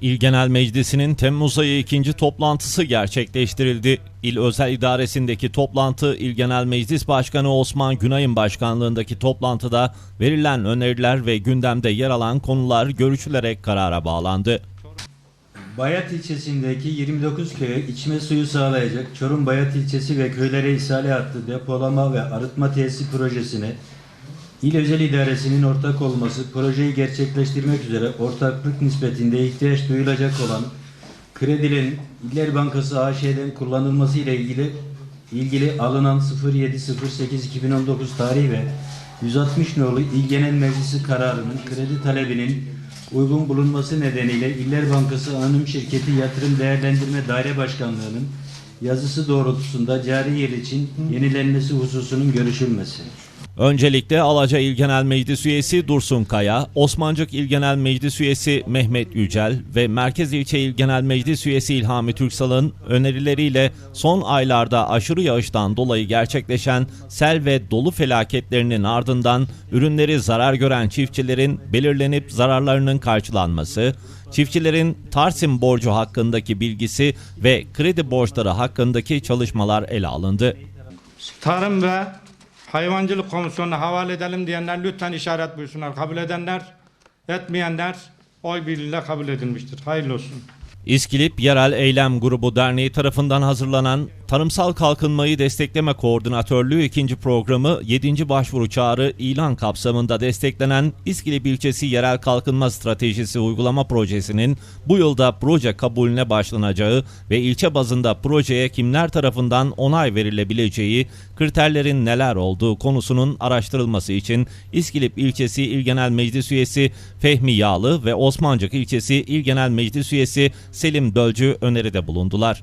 İl Genel Meclisi'nin Temmuz ayı ikinci toplantısı gerçekleştirildi. İl Özel İdaresi'ndeki toplantı İl Genel Meclis Başkanı Osman Günay'ın başkanlığındaki toplantıda verilen öneriler ve gündemde yer alan konular görüşülerek karara bağlandı. Bayat ilçesindeki 29 köye içme suyu sağlayacak Çorum Bayat ilçesi ve köylere ishale hattı depolama ve arıtma tesisi projesine İl Özel İdaresi'nin ortak olması, projeyi gerçekleştirmek üzere ortaklık nispetinde ihtiyaç duyulacak olan kredilerin İller Bankası AŞ'den kullanılması ile ilgili ilgili alınan 07.08.2019 tarihi ve 160 nolu İl Genel Meclisi kararının kredi talebinin uygun bulunması nedeniyle İller Bankası Anonim Şirketi Yatırım Değerlendirme Daire Başkanlığı'nın yazısı doğrultusunda cari yıl için yenilenmesi hususunun görüşülmesi. Öncelikle Alaca İl Genel Meclis Üyesi Dursun Kaya, Osmancık İl Genel Meclis Üyesi Mehmet Yücel ve Merkez İlçe İl Genel Meclis Üyesi İlhami Türksal'ın önerileriyle son aylarda aşırı yağıştan dolayı gerçekleşen sel ve dolu felaketlerinin ardından ürünleri zarar gören çiftçilerin belirlenip zararlarının karşılanması, çiftçilerin Tarsim borcu hakkındaki bilgisi ve kredi borçları hakkındaki çalışmalar ele alındı. Tarım ve Hayvancılık Komisyonu'na havale edelim diyenler lütfen işaret buyursunlar. Kabul edenler, etmeyenler oy birliğiyle kabul edilmiştir. Hayırlı olsun. İskilip Yerel Eylem Grubu Derneği tarafından hazırlanan Tarımsal Kalkınmayı Destekleme Koordinatörlüğü ikinci programı 7. başvuru çağrı ilan kapsamında desteklenen İskilip ilçesi Yerel Kalkınma Stratejisi Uygulama Projesi'nin bu yılda proje kabulüne başlanacağı ve ilçe bazında projeye kimler tarafından onay verilebileceği, kriterlerin neler olduğu konusunun araştırılması için İskilip ilçesi İl Genel Meclis Üyesi Fehmi Yağlı ve Osmancık ilçesi İl Genel Meclis Üyesi Selim Dölcü öneride bulundular.